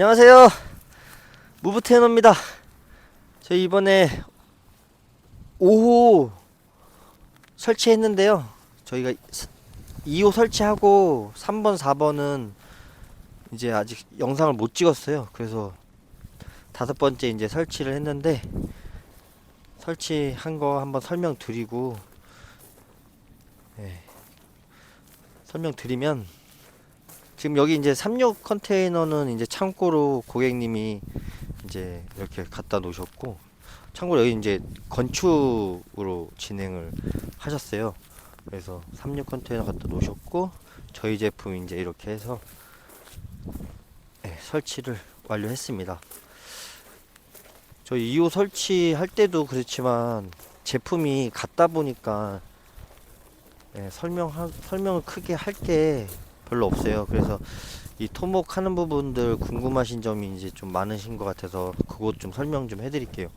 안녕하세요. 무브테너입니다. 저희 이번에 5호 설치했는데요. 저희가 2호 설치하고 3번, 4번은 이제 아직 영상을 못 찍었어요. 그래서 다섯 번째 이제 설치를 했는데 설치한 거 한번 설명드리고 예. 설명드리면 지금 여기 이제 36 컨테이너는 이제 창고로 고객님이 이제 이렇게 갖다 놓으셨고 참고로 여기 이제 건축으로 진행을 하셨어요. 그래서 36 컨테이너 갖다 놓으셨고 저희 제품 이제 이렇게 해서 네, 설치를 완료했습니다. 저희 2호 설치할 때도 그렇지만 제품이 같다 보니까 예, 설명 설명을 크게 할게 별로 없어요. 그래서 이 토목 하는 부분들 궁금하신 점이 이제 좀 많으신 것 같아서 그것 좀 설명 좀 해드릴게요.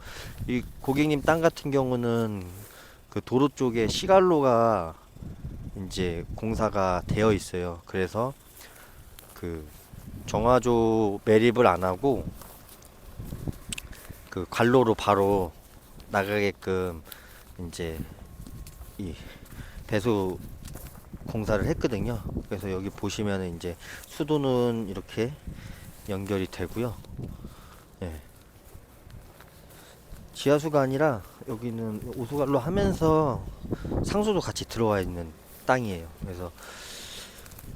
이 고객님 땅 같은 경우는 그 도로 쪽에 시갈로가 이제 공사가 되어 있어요. 그래서 그 정화조 매립을 안 하고 그 관로로 바로 나가게끔 이제 이 배수 공사를 했거든요. 그래서 여기 보시면은 이제 수도는 이렇게 연결이 되고요. 예. 지하수가 아니라 여기는 오수관로 하면서 상수도 같이 들어와 있는 땅이에요. 그래서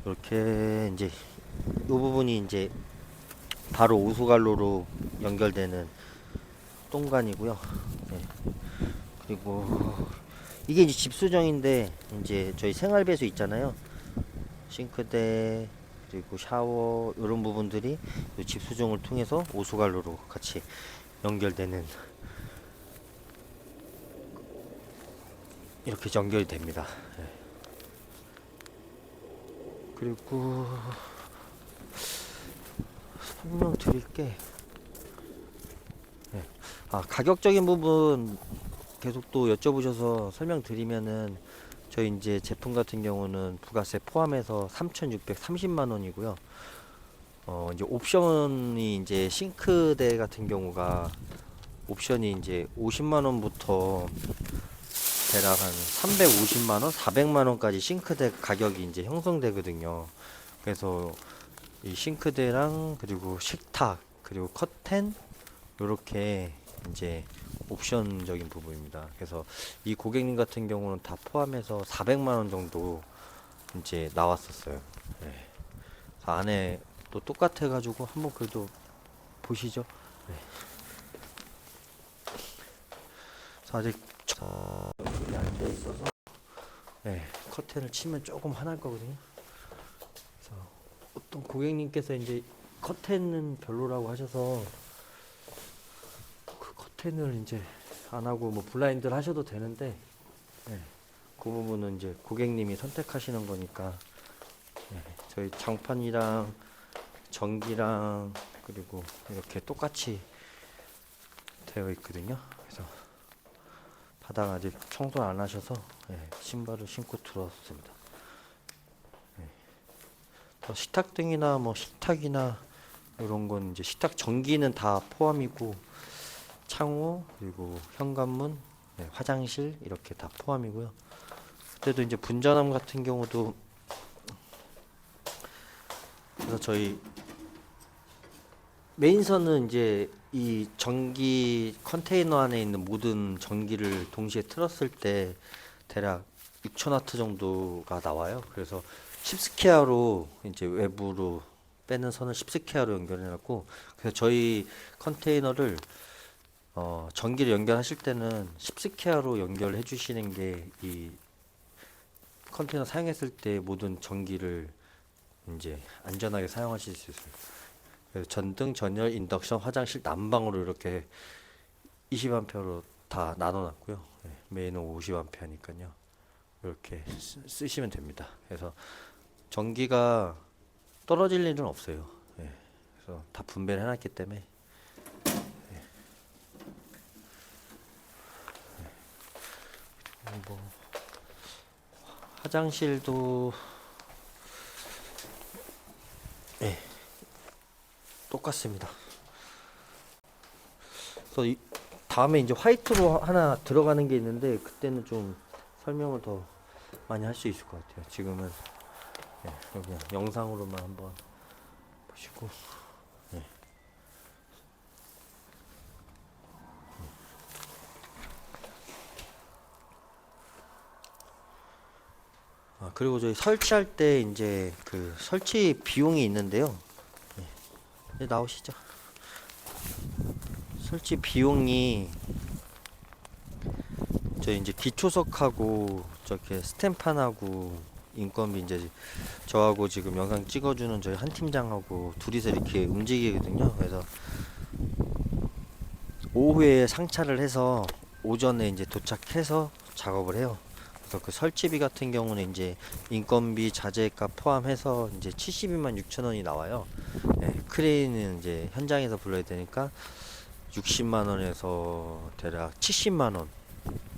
이렇게 이제 이 부분이 이제 바로 오수관로로 연결되는 똥간이고요. 예. 그리고 이게 이제 집 수정인데 이제 저희 생활 배수 있잖아요. 싱크대 그리고 샤워 이런 부분들이 이 집수정을 통해서 오수관로로 같이 연결되는 이렇게 연결이 됩니다. 예. 그리고 설명 드릴 게 예. 아, 가격적인 부분 계속 또 여쭤보셔서 설명드리면은 저희 이제 제품 같은 경우는 부가세 포함해서 3,630만 원이고요. 어 이제 옵션이 이제 싱크대 같은 경우가 옵션이 이제 50만 원부터 대략 한 350만 원, 400만 원까지 싱크대 가격이 이제 형성되거든요. 그래서 이 싱크대랑 그리고 식탁 그리고 커튼 요렇게 이제 옵션적인 부분입니다. 그래서 이 고객님 같은 경우는 다 포함해서 400만 원 정도 이제 나왔었어요. 네. 안에 또 똑같아 가지고 한번 그래도 보시죠. 네. 아직 안돼 있어서 네, 커튼을 치면 조금 화날 거거든요. 그래서 어떤 고객님께서 이제 커튼은 별로라고 하셔서 그 커튼을 이제 안 하고 뭐 블라인드를 하셔도 되는데 예, 그 부분은 이제 고객님이 선택하시는 거니까 예, 저희 장판이랑 전기랑 그리고 이렇게 똑같이 되어 있거든요. 그래서 바닥 아직 청소 안 하셔서 예, 신발을 신고 들어왔습니다. 예. 더 식탁등이나 뭐 식탁이나 이런 건 이제 식탁 전기는 다 포함이고 창호 그리고 현관문 네, 화장실 이렇게 다 포함이고요. 그때도 이제 분전함 같은 경우도 그래서 저희 메인선은 이제 이 전기 컨테이너 안에 있는 모든 전기를 동시에 틀었을 때 대략 6,000와트 정도가 나와요. 그래서 10스퀘어로 이제 외부로 빼는 선을 10스퀘어로 연결해 놨고 그래서 저희 컨테이너를 어, 전기를 연결하실 때는 10스퀘어로 연결해 주시는 게 이 컨테이너 사용했을 때 모든 전기를 이제 안전하게 사용하실 수 있어요. 그래서 전등, 전열, 인덕션, 화장실, 난방으로 이렇게 20A로 다 나눠놨고요. 네, 메인은 50A니까요. 이렇게 쓰, 쓰시면 됩니다. 그래서 전기가 떨어질 일은 없어요. 예, 그래서 다 분배를 해놨기 때문에 뭐 화장실도 예 똑같습니다. 그래서 이, 다음에 이제 화이트로 하나 들어가는 게 있는데 그때는 좀 설명을 더 많이 할 수 있을 것 같아요. 지금은 예, 그냥 영상으로만 한번 보시고 그리고 저희 설치할 때 이제 그 설치 비용이 있는데요. 예. 이제 나오시죠. 설치 비용이 저희 이제 기초석하고 저렇게 스탬판하고 인건비 이제 저하고 지금 영상 찍어주는 저희 한 팀장하고 둘이서 이렇게 움직이거든요. 그래서 오후에 상차를 해서 오전에 이제 도착해서 작업을 해요. 그래서 그 설치비 같은 경우는 이제 인건비 자재값 포함해서 이제 72만 6천 원이 나와요. 네, 크레인은 이제 현장에서 불러야 되니까 60만 원에서 대략 70만 원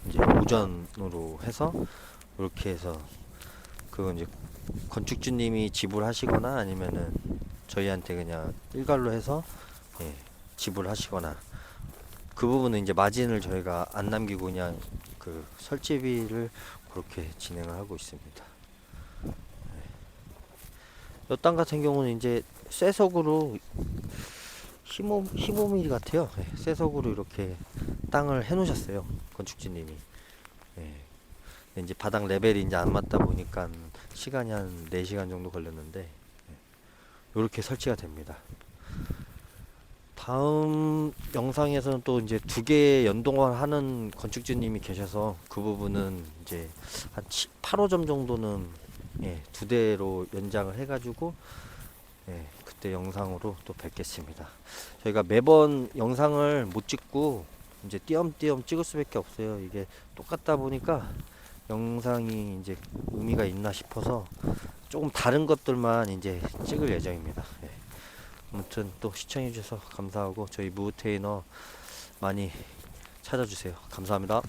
이제 오전으로 해서 이렇게 해서 그건 이제 건축주님이 지불하시거나 아니면은 저희한테 그냥 일괄로 해서 예, 지불하시거나 그 부분은 이제 마진을 저희가 안 남기고 그냥 그 설치비를 그렇게 진행을 하고 있습니다. 네. 이땅 같은 경우는 이제 쇠석으로 15, 15mm 같아요. 네, 쇠석으로 이렇게 땅을 해 놓으셨어요. 건축주님이. 네. 이제 바닥 레벨이 이제 안 맞다 보니까 시간이 한 4시간 정도 걸렸는데 이렇게 설치가 됩니다. 다음 영상에서는 또 이제 두 개 연동을 하는 건축주님이 계셔서 그 부분은 이제 한 8호점 정도는 예, 두 대로 연장을 해가지고 예, 그때 영상으로 또 뵙겠습니다. 저희가 매번 영상을 못 찍고 이제 띄엄띄엄 찍을 수밖에 없어요. 이게 똑같다 보니까 영상이 이제 의미가 있나 싶어서 조금 다른 것들만 이제 찍을 예정입니다. 예. 아무튼 또 시청해 주셔서 감사하고 저희 무테이너 많이 찾아주세요. 감사합니다.